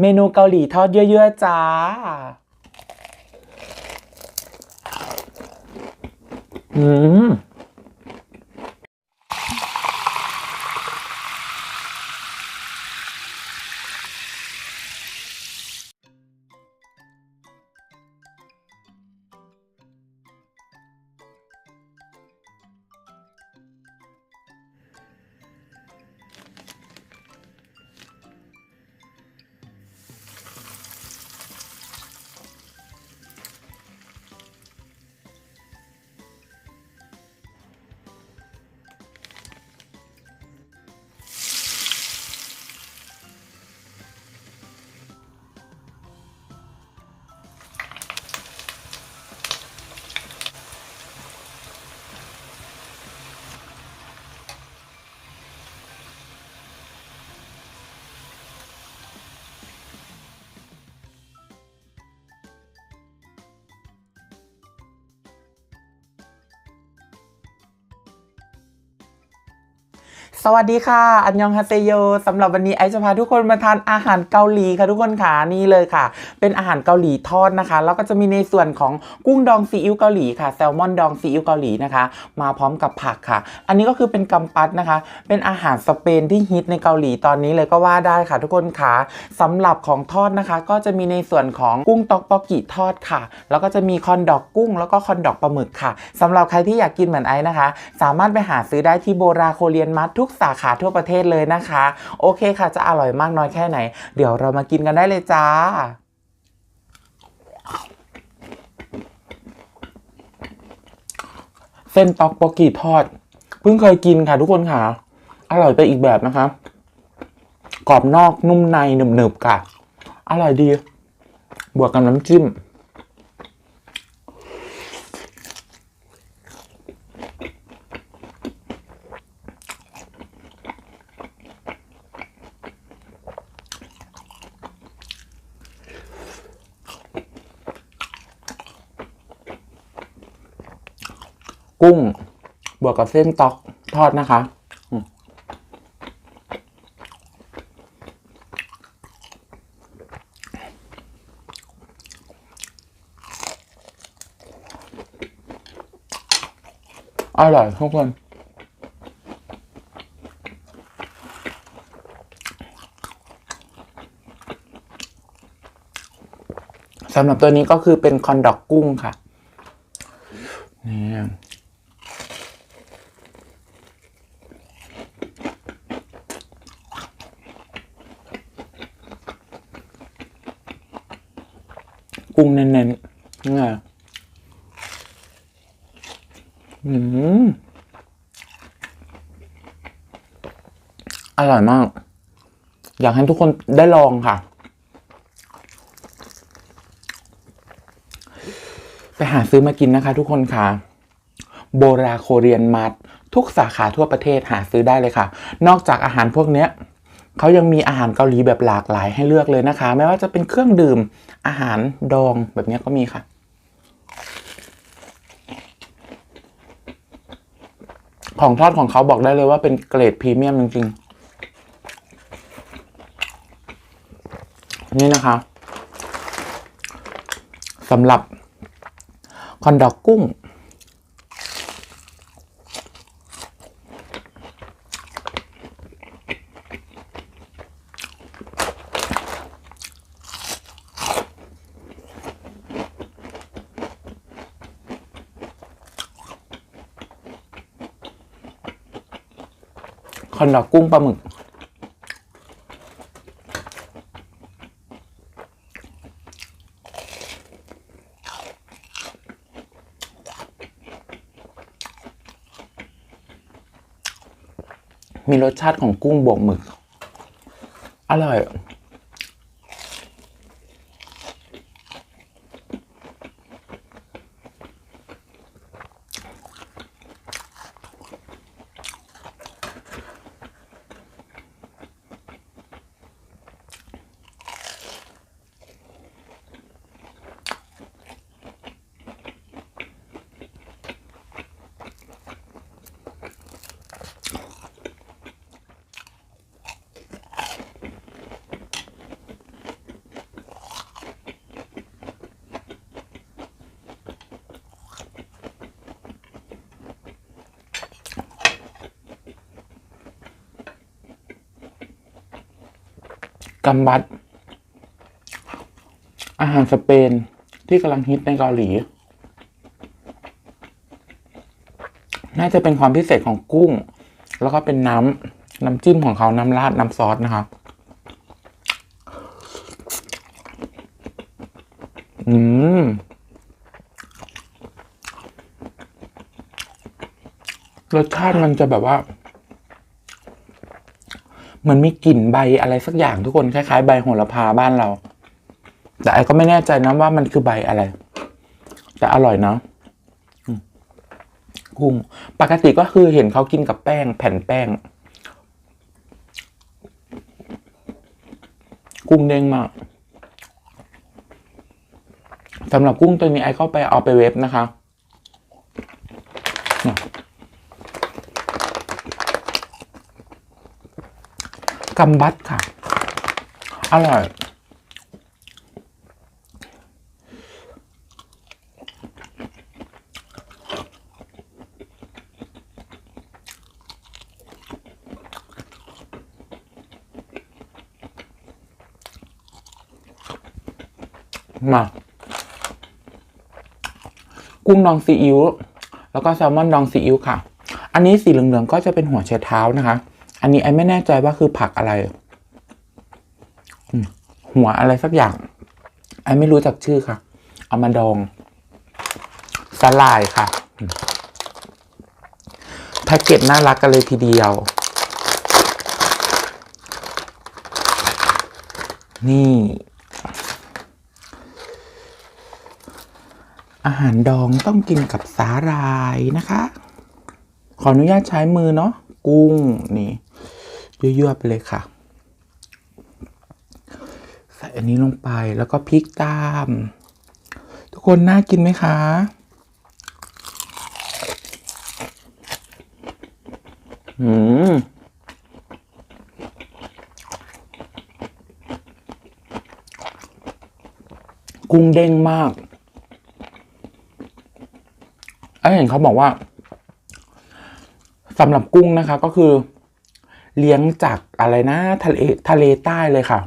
เมนูเกาหลีทอดเยอะๆจ้า อืม สวัสดีค่ะ อันยองฮาเซโยสำหรับวันนี้ไอจะพาทุกคนมาทานอาหารเกาหลีค่ะทุกคนค่ะนี่เลยค่ะ เป็นอาหารเกาหลีทอดนะคะ แล้วก็จะมีในส่วนของกุ้งดองซีอิ๊วเกาหลีค่ะแซลมอนดองซีอิ๊วเกาหลีนะคะ มาพร้อมกับผักค่ะ อันนี้ก็คือเป็นกัมปัสนะคะ เป็นอาหารสเปนที่ฮิตในเกาหลีตอนนี้เลยก็ว่าได้ค่ะ ทุกคนค่ะสำหรับของทอดนะคะ ก็จะมีในส่วนของกุ้งตอกปอกิทอดค่ะ แล้วก็จะมีคอนดอกกุ้ง แล้วก็คอนดอกปลาหมึกค่ะสำหรับใครที่อยากกินเหมือนไอซ์นะคะ สามารถไปหาซื้อได้ที่โบราโคเรียนมัตทุกสาขาทั่วประเทศเลยนะคะ โอเคค่ะจะอร่อยมากน้อยแค่ไหน เดี๋ยวเรามากินกันได้เลยจ้าเส้นต็อกโปกีทอด เพิ่งเคยกินค่ะทุกคนค่ะ อร่อยไปอีกแบบนะคะ กรอบนอกนุ่มในหนึบๆค่ะ อร่อยดี บวกกับน้ำจิ้ม กุ้ง บวกกับเส้นต๊อกทอดนะคะอืมอร่อยทุกคนสำหรับตัวนี้ก็คือเป็นคอนดอกกุ้งค่ะ กุ้งเน้นๆนี่ไงอืมอร่อยมาก อยากให้ทุกคนได้ลองค่ะ ไปหาซื้อมากินนะคะ ทุกคนค่ะ โบราโคเรียนมาร์ททุกสาขาทั่วประเทศหาซื้อได้เลยค่ะ นอกจากอาหารพวกเนี้ย เขายังมีอาหารเกาหลีแบบหลากหลายให้เลือกเลยนะคะ ไม่ว่าจะเป็นเครื่องดื่มอาหารดองแบบนี้ก็มีค่ะ ของทอดของเขาบอกได้เลยว่าเป็นเกรดพรีเมียมจริงๆ นี่นะคะสำหรับคอนดอกกุ้ง ค อนดอกกุ้งปลาหมึก มีรสชาติของกุ้งบวกหมึก อร่อย กัมบัตอาหารสเปนที่กำลังฮิตในเกาหลี น่าจะเป็นความพิเศษของกุ้ง แล้วก็เป็นน้ำน้ำจิ้มของเขาน้ำราดน้ำซอสนะคะอืมรสชาติมันจะแบบว่า มือนมีกลิ่นใบอะไรสักอย่างทุกคนคล้ายๆ ใบโหระพาบ้านเรา แต่ไอ้ก็ไม่แน่ใจนะว่ามันคือใบอะไร แต่อร่อยเนาะกุ้งปกติก็คือเห็นเขากินกับแป้ง แผ่นแป้ง กุ้งเด้งมากสำหรับกุ้งตัวนี้ไอ้ก็ไปเอาไปเวฟนะคะเนี่ย กัมบัตค่ะ อร่อยมากุ้งดองซีอิ๊วแล้วก็แซลมอนดองซีอิ๊วค่ะ อันนี้สีเหลืองๆก็จะเป็นหัวไชเท้านะคะ อันนี้ไอ้ไม่แน่ใจว่าคือผักอะไร หัวอะไรสักอย่าง ไอ้ไม่รู้จักชื่อค่ะ เอามาดองสลายค่ะแพ็กเกจน่ารักกันเลยทีเดียว นี่ อาหารดองต้องกินกับสาหร่ายนะคะ ขออนุญาตใช้มือเนาะกุ้งนี่ ยั่วๆไปเลยค่ะ ใส่อันนี้ลงไปแล้วก็พริกตาม ทุกคนน่ากินไหมคะอืมกุ้งเด้งมากไอ้เห็นเขาบอกว่าสำหรับกุ้งนะคะก็คือ เลี้ยงจากอะไรนะทะเลทะเลใต้เลยค่ะ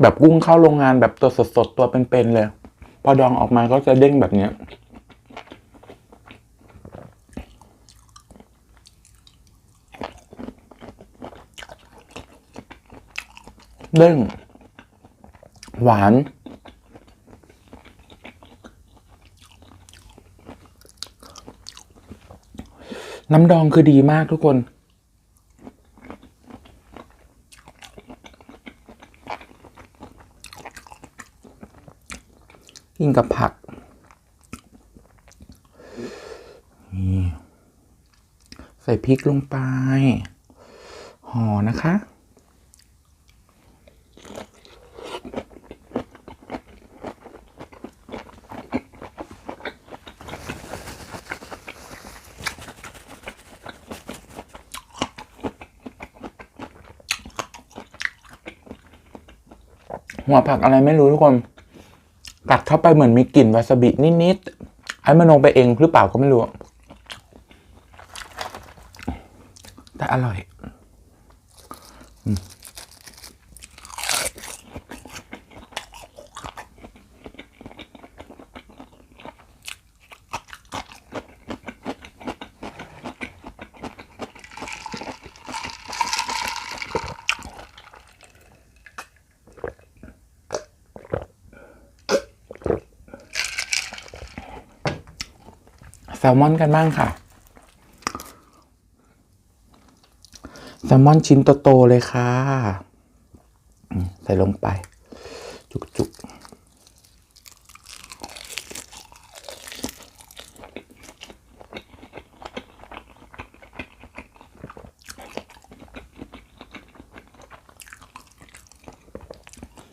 แบบกุ้งเข้าโรงงานแบบตัวสดๆตัวเป็นๆเลย พอดองออกมาก็จะเด้งแบบเนี้ยเด้งหวาน น้ำดองคือดีมากทุกคนกินกับผัก ใส่พริกลงไป ห่อนะคะ หัวผักอะไรไม่รู้ทุกคน กัดเข้าไปเหมือนมีกลิ่นวาซาบินิดๆไอ้มโนไปเองหรือเปล่าก็ไม่รู้ แต่อร่อย แซลมอนกันบ้างค่ะ แซลมอนชิ้นโตๆเลยค่ะ ใส่ลงไป จุกๆ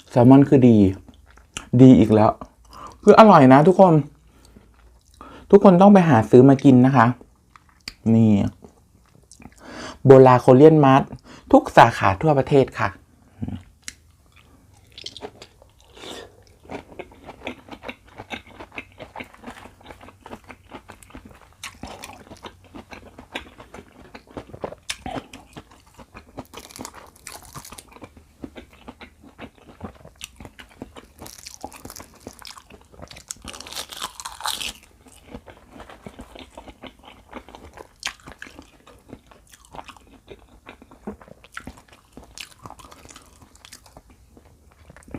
แซลมอนคือดี ดีอีกแล้ว คืออร่อยนะทุกคน ทุกคนต้องไปหาซื้อมากินนะคะ นี่ โบลาโคเลียนมาร์ททุกสาขาทั่วประเทศค่ะ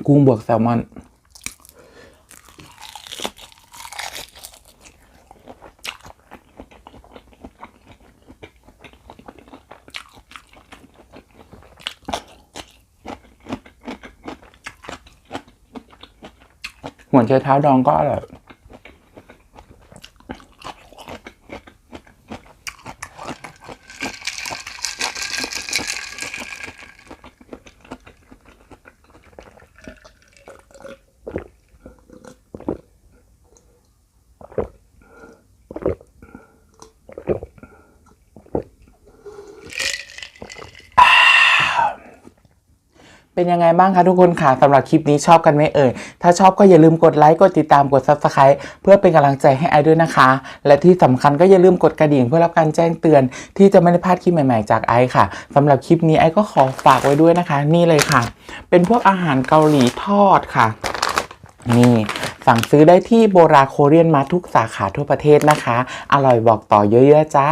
กุ้งบวกแซลมอน หัวใจเท้าดองก็อร่อย เป็นยังไงบ้างคะทุกคนค่ะสำหรับคลิปนี้ชอบกันไหมเอ่ย ถ้าชอบก็อย่าลืมกดไลค์กดติดตามกด subscribe เพื่อเป็นกำลังใจให้ไอด้วยนะคะ และที่สำคัญก็อย่าลืมกดกระดิ่งเพื่อรับการแจ้งเตือน ที่จะไม่ได้พลาดคลิปใหม่ๆจากไอค่ะสำหรับคลิปนี้ไอก็ขอฝากไว้ด้วยนะคะ นี่เลยค่ะ เป็นพวกอาหารเกาหลีทอดค่ะนี่สั่งซื้อได้ที่โบราโคเรียนมาทุกสาขาทั่วประเทศนะคะ อร่อยบอกต่อเยอะๆจ้า